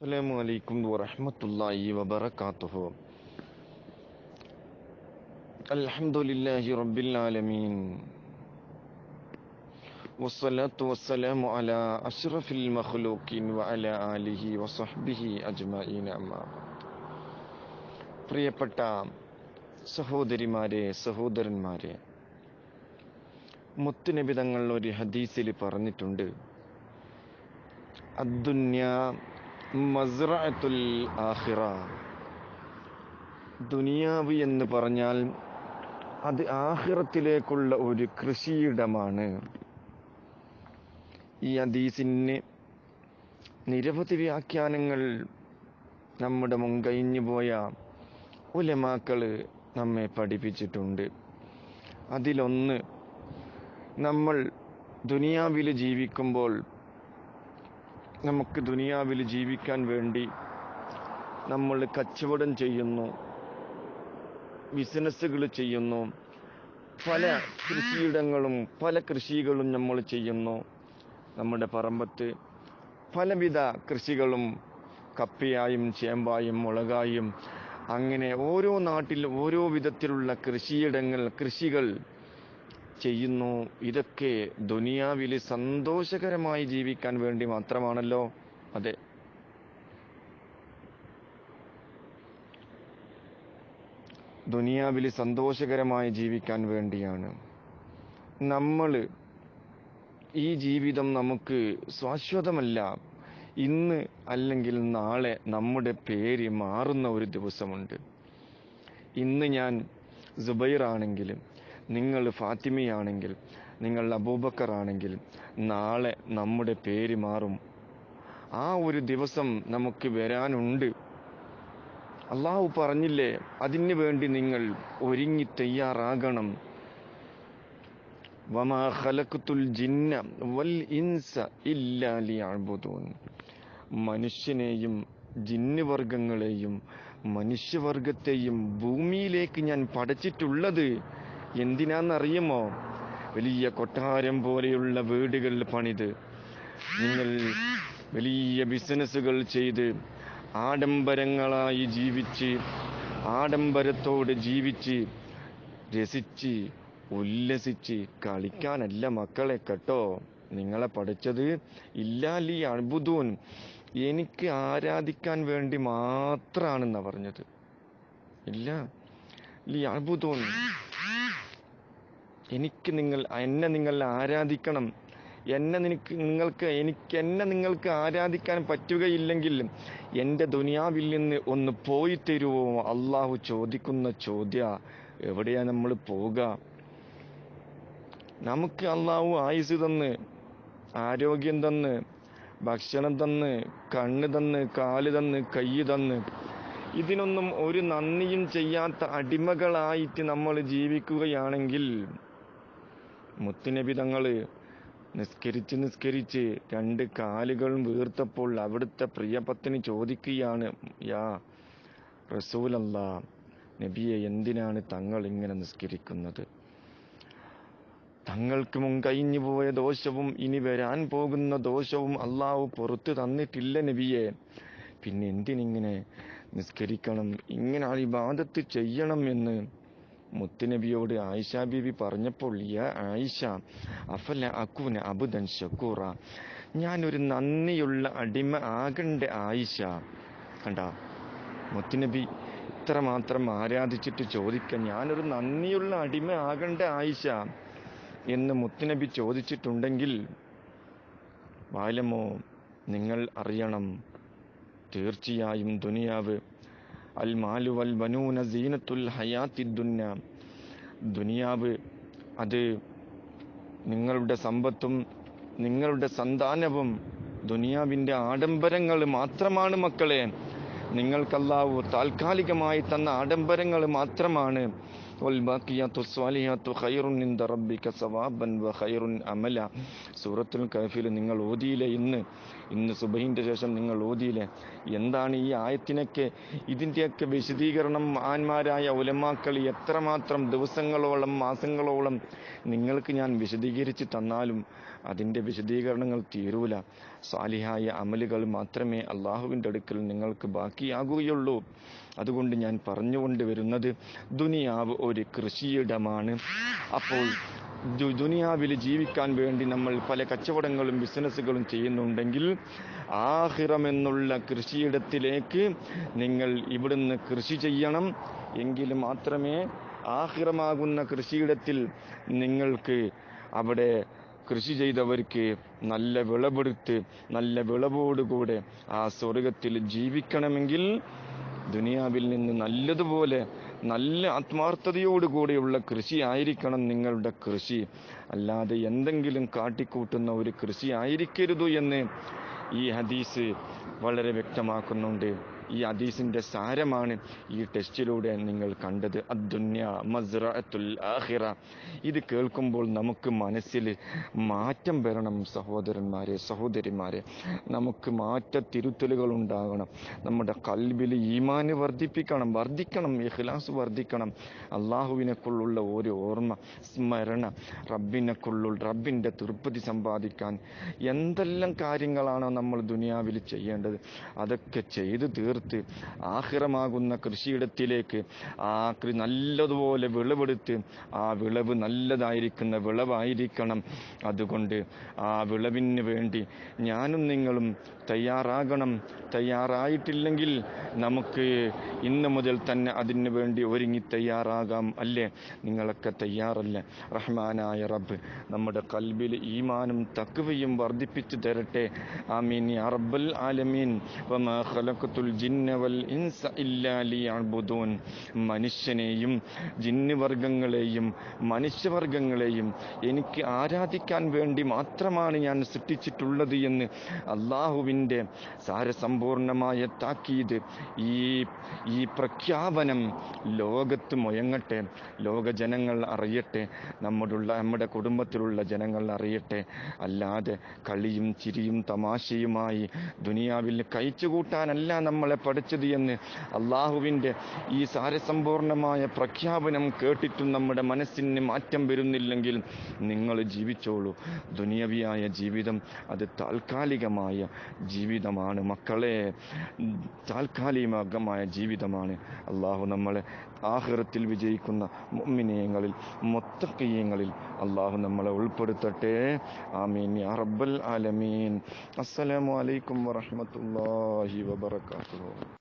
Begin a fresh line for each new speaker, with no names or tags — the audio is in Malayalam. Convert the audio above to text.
അസ്സലാമു അലൈക്കും വറഹ്മത്തുള്ളാഹി വബറകാതുഹു. അൽഹംദുലില്ലാഹി റബ്ബിൽ ആലമീൻ. വസ്സലാത്തു വസ്സലാമു അലാ അഷ്റഫിൽ മഖ്ലൂഖീൻ വഅലാ ആലിഹി വസഹ്ബിഹി അജ്മഈൻ അമ്മാ പ്രിയപ്പെട്ട സഹോദരിമാരെ സഹോദരന്മാരെ മുത്തുനബി തങ്ങൾ ഒരു ഹദീസിൽ പറഞ്ഞിട്ടുണ്ട്. അദ്ദുന്യ മസ്റഅത്തുൽ ആഖിറ. ദുനിയാവ് എന്ന് പറഞ്ഞാൽ അത് ആഹിറത്തിലേക്കുള്ള ഒരു കൃഷിയിടമാണ്. ഈ അദീസിന് നിരവധി വ്യാഖ്യാനങ്ങൾ നമ്മുടെ മുൻകഴിഞ്ഞു പോയ ഉലമാക്കൾ നമ്മെ പഠിപ്പിച്ചിട്ടുണ്ട്. അതിലൊന്ന് നമ്മൾ ദുനിയാവിൽ ജീവിക്കുമ്പോൾ നമുക്ക് ദുനിയാവിൽ ജീവിക്കാൻ വേണ്ടി നമ്മൾ കച്ചവടം ചെയ്യുന്നു ബിസിനസ്സുകൾ ചെയ്യുന്നു പല കൃഷിയിടങ്ങളും പല കൃഷികളും നമ്മൾ ചെയ്യുന്നു. നമ്മുടെ പറമ്പത്ത് പലവിധ കൃഷികളും കപ്പയായും ചേമ്പായും മുളകായും അങ്ങനെ ഓരോ നാട്ടിലും ഓരോ വിധത്തിലുള്ള കൃഷിയിടങ്ങൾ കൃഷികൾ ചെയ്യുന്നു. ഇതൊക്കെ ദുനിയാവിൽ സന്തോഷകരമായി ജീവിക്കാൻ വേണ്ടി മാത്രമാണല്ലോ. അതെ. ദുനിയാവിൽ സന്തോഷകരമായി ജീവിക്കാൻ വേണ്ടിയാണ്. നമ്മൾ ഈ ജീവിതം നമുക്ക് ശാശ്വതമല്ല. ഇന്ന് അല്ലെങ്കിൽ നാളെ നമ്മുടെ പേര് മാറുന്ന ഒരു ദിവസമുണ്ട്. ഇന്ന് ഞാൻ സുബൈർ ആണെങ്കിലും നിങ്ങൾ ഫാത്തിമയാണെങ്കിൽ നിങ്ങൾ അബൂബക്കർ ആണെങ്കിൽ നാളെ നമ്മുടെ പേര് മാറും. ആ ഒരു ദിവസം നമുക്ക് വരാനുണ്ട്. അള്ളാഹു പറഞ്ഞില്ലേ അതിനു വേണ്ടി നിങ്ങൾ ഒരുങ്ങി തയ്യാറാകണം. വമാ ഖലഖത്തുൽ ജിന്ന വൽ ഇൻസ മനുഷ്യനെയും ജിന്ന് വർഗങ്ങളെയും മനുഷ്യവർഗത്തെയും ഭൂമിയിലേക്ക് ഞാൻ പടച്ചിട്ടുള്ളത് എന്തിനാന്നറിയുമോ? വലിയ കൊട്ടാരം പോലെയുള്ള വീടുകൾ പണിത്. നിങ്ങൾ വലിയ ബിസിനസ്സുകൾ ചെയ്ത് ആഡംബരങ്ങളായി ജീവിച്ച് ആഡംബരത്തോട് ജീവിച്ച് രസിച്ച് ഉല്ലസിച്ച് കളിക്കാനല്ല മക്കളെ കേട്ടോ. നിങ്ങളെ പഠിച്ചത് ഇല്ലാലി അത്ഭുതവും എനിക്ക് ആരാധിക്കാൻ വേണ്ടി മാത്രാണെന്നാ പറഞ്ഞത്. ഇല്ല. ലി അത്ഭുതൂൻ എനിക്ക് നിങ്ങൾ എന്നെ നിങ്ങൾ ആരാധിക്കണം. എന്നെ നിനക്ക് നിങ്ങൾക്ക് എനിക്ക് എന്നെ നിങ്ങൾക്ക് ആരാധിക്കാൻ പറ്റുകയില്ലെങ്കിൽ എന്റെ ദുനിയാവിൽ നിന്ന് ഒന്ന് പോയി തരുമോ അള്ളാഹു ചോദിക്കുന്ന ചോദ്യ എവിടെയാ നമ്മൾ പോവുക? നമുക്ക് അള്ളാഹു ആയുസ് തന്ന് ആരോഗ്യം തന്ന് ഭക്ഷണം തന്ന് കണ്ണ് തന്ന് കാൽ തന്ന് കൈ തന്ന്. ഇതിനൊന്നും ഒരു നന്ദിയും ചെയ്യാത്ത അടിമകളായിട്ട് നമ്മൾ ജീവിക്കുകയാണെങ്കിൽ മുത്തുനബി തങ്ങൾ നിസ്കരിച്ച് നിസ്കരിച്ച് രണ്ട് കാലുകളും വീർത്തപ്പോൾ അവിടുത്തെ പ്രിയപത്തിന് ചോദിക്കുകയാണ് യാ റസൂലല്ല നബിയെ എന്തിനാണ് തങ്ങൾ ഇങ്ങനെ നിസ്കരിക്കുന്നത്? തങ്ങൾക്ക് മുൻകഴിഞ്ഞു പോയ ദോഷവും ഇനി വരാൻ പോകുന്ന ദോഷവും അള്ളാഹു പുറത്തു തന്നിട്ടില്ല നബിയെ. പിന്നെ എന്തിനിങ്ങനെ നിസ്കരിക്കണം? ഇങ്ങനെ ഇബാദത്ത് ചെയ്യണം എന്ന് മുത്തുനബിയോട് ആയിഷ ബീബി പറഞ്ഞപ്പോൾ യ ആയിഷ അഫല അക്കൂന അബുദൻ ഷക്കൂറ ഞാനൊരു നന്ദിയുള്ള അടിമ ആകണ്ട ആയിഷ. കണ്ട മുത്തുനബി ഇത്രമാത്രം ആരാധിച്ചിട്ട് ചോദിക്കാൻ ഞാനൊരു നന്ദിയുള്ള അടിമ ആകണ്ട ആയിഷ. എന്ന് മുത്തുനബി ചോദിച്ചിട്ടുണ്ടെങ്കിൽ ബാലമോ നിങ്ങൾ അറിയണം തീർച്ചയായും ദുനിയാവ് അൽ മാലു വൽ ബനൂന സീനത്തുൽ ഹയാത്തി ദുന്യ. ദുനിയാവ് അത് നിങ്ങളുടെ സമ്പത്തും നിങ്ങളുടെ സന്താനവും ദുനിയാവിന്റെ ആഡംബരങ്ങൾ മാത്രമാണ് മക്കളെ. നിങ്ങൾക്കല്ലാവു താൽക്കാലികമായി തന്ന ആഡംബരങ്ങൾ മാത്രമാണ്. സൂറത്തുൽ കഹഫിൽ നിങ്ങൾ ഓതിയിലെ ഇന്ന്? ഇന്ന് സുബഹിന്റെ ശേഷം നിങ്ങൾ ഓതിയിലെ എന്താണ് ഈ ആയത്തിനൊക്കെ ഇതിന്റെയൊക്കെ വിശദീകരണം ആന്മാരായ ഉലമാക്കൾ എത്രമാത്രം ദിവസങ്ങളോളം മാസങ്ങളോളം നിങ്ങൾക്ക് ഞാൻ വിശദീകരിച്ച് തന്നാലും അതിന്റെ വിശദീകരണങ്ങൾ തീരൂല. സാലിഹായ അമലുകൾ മാത്രമേ അള്ളാഹുവിന്റെ അടുക്കൽ നിങ്ങൾക്ക് ബാക്കിയാകുകയുള്ളൂ. അതുകൊണ്ട് ഞാൻ പറഞ്ഞുകൊണ്ട് വരുന്നത് ദുനിയാവ് ഒരു കൃഷിയിടമാണ്. അപ്പോൾ ദുനിയാവിൽ ജീവിക്കാൻ വേണ്ടി നമ്മൾ പല കച്ചവടങ്ങളും ബിസിനസ്സുകളും ചെയ്യുന്നുണ്ടെങ്കിൽ ആഹിറമെന്നുള്ള കൃഷിയിടത്തിലേക്ക് നിങ്ങൾ ഇവിടുന്ന് കൃഷി ചെയ്യണം. എങ്കിൽ മാത്രമേ ആഹിറമാകുന്ന കൃഷിയിടത്തിൽ നിങ്ങൾക്ക് അവിടെ കൃഷി ചെയ്തവർക്ക് നല്ല വിളവെടുത്ത് നല്ല വിളവോടുകൂടെ ആ സ്വർഗത്തിൽ ജീവിക്കണമെങ്കിൽ ദുനിയാവിൽ നിന്ന് നല്ലതുപോലെ നല്ല ആത്മാർത്ഥതയോടുകൂടിയുള്ള കൃഷി ആയിരിക്കണം നിങ്ങളുടെ കൃഷി. അല്ലാതെ എന്തെങ്കിലും കാട്ടിക്കൂട്ടുന്ന ഒരു കൃഷി ആയിരിക്കരുത് എന്ന് ഈ ഹദീസ് വളരെ വ്യക്തമാക്കുന്നുണ്ട്. ഈ ഹദീസിന്റെ സാരമാണ് ഈ ടെസ്റ്റിലൂടെ നിങ്ങൾ കണ്ടത്. അദ്ദുന്യ മസ്റഅത്തുൽ ആഖിറ. ഇത് കേൾക്കുമ്പോൾ നമുക്ക് മനസ്സിൽ മാറ്റം വരണം സഹോദരന്മാരെ സഹോദരിമാരെ. നമുക്ക് മാറ്റ തിരുത്തലുകൾ ഉണ്ടാകണം. നമ്മുടെ കൽബിൽ ഈമാന് വർദ്ധിപ്പിക്കണം വർദ്ധിക്കണം ഇഖ്ലാസ് വർദ്ധിക്കണം. അള്ളാഹുവിനെക്കുള്ള ഒരു ഓർമ്മ സ്മരണ റബ്ബിനെക്കുള്ളുള്ള റബ്ബിന്റെ തൃപ്തി സമ്പാദിക്കാൻ എന്തെല്ലാം കാര്യങ്ങളാണോ നമ്മൾ ദുനിയാവിൽ ചെയ്യേണ്ടത്? അതൊക്കെ ചെയ്തു തീർത്ത് ആഹിറമാകുന്ന കൃഷിയിടത്തിലേക്ക് ആ നല്ലതുപോലെ വിളവെടുത്ത് ആ വിളവ് നല്ലതായിരിക്കുന്ന വിളവായിരിക്കണം. അതുകൊണ്ട് ആ വിളവിന് വേണ്ടി ഞാനും നിങ്ങളും തയ്യാറാകണം. തയ്യാറായിട്ടില്ലെങ്കിൽ നമുക്ക് ഇന്ന് മുതൽ തന്നെ അതിന് വേണ്ടി ഒരുങ്ങി തയ്യാറാകാം അല്ലേ? നിങ്ങളൊക്കെ തയ്യാറല്ല? റഹ്മാനായ റബ്ബ് നമ്മുടെ കൽബിൽ ഈമാനും തക്കുവയും വർദ്ധിപ്പിച്ചു തരട്ടെ. ആമീൻ. മീൻ അറബൽ ആലമീൻ. വൽ ഇൻസ ഇല്ലാ ലിയഅ്ബുദൂൻ. മനുഷ്യനെയും ജിന്നുവർഗങ്ങളെയും മനുഷ്യവർഗങ്ങളെയും എനിക്ക് ആരാധിക്കാൻ വേണ്ടി മാത്രമാണ് ഞാൻ സൃഷ്ടിച്ചിട്ടുള്ളത് എന്ന് അള്ളാഹുവിന്റെ സാരസമ്പൂർണമായ താക്കീത് ഈ ഈ പ്രഖ്യാപനം ലോകത്ത് മുയങ്ങട്ടെ ലോക ജനങ്ങൾ അറിയട്ടെ നമ്മുടുള്ള നമ്മുടെ കുടുംബത്തിലുള്ള ജനങ്ങൾ അറിയട്ടെ. അല്ലാതെ കളിയും ചിരിയും തമാശയുമായി ദുനിയാവിൽ കഴിച്ചുകൂട്ടാനല്ല നമ്മളെ പഠിച്ചത് എന്ന് അള്ളാഹുവിന്റെ ഈ സാരസമ്പൂർണമായ പ്രഖ്യാപനം കേട്ടിട്ടും നമ്മുടെ മനസ്സിന് മാറ്റം വരുന്നില്ലെങ്കിൽ നിങ്ങൾ ജീവിച്ചോളൂ. ദുനിയവിയായ ജീവിതം അത് താൽക്കാലികമായ ജീവിതമാണ്. മക്കളെ താൽക്കാലികമായ ജീവിതമാണ്. അള്ളാഹു നമ്മളെ ആഹ്റത്തിൽ വിജയിക്കുന്ന മുഅ്മിനീയങ്ങളിൽ മൊത്തക്കീയങ്ങളിൽ അള്ളാഹു നമ്മളെ ഉൾപ്പെടുത്തട്ടെ. ആമീൻ. യാ റബ്ബൽ ആലമീൻ. അസ്സലാമു അലൈക്കും വബറകാതുഹു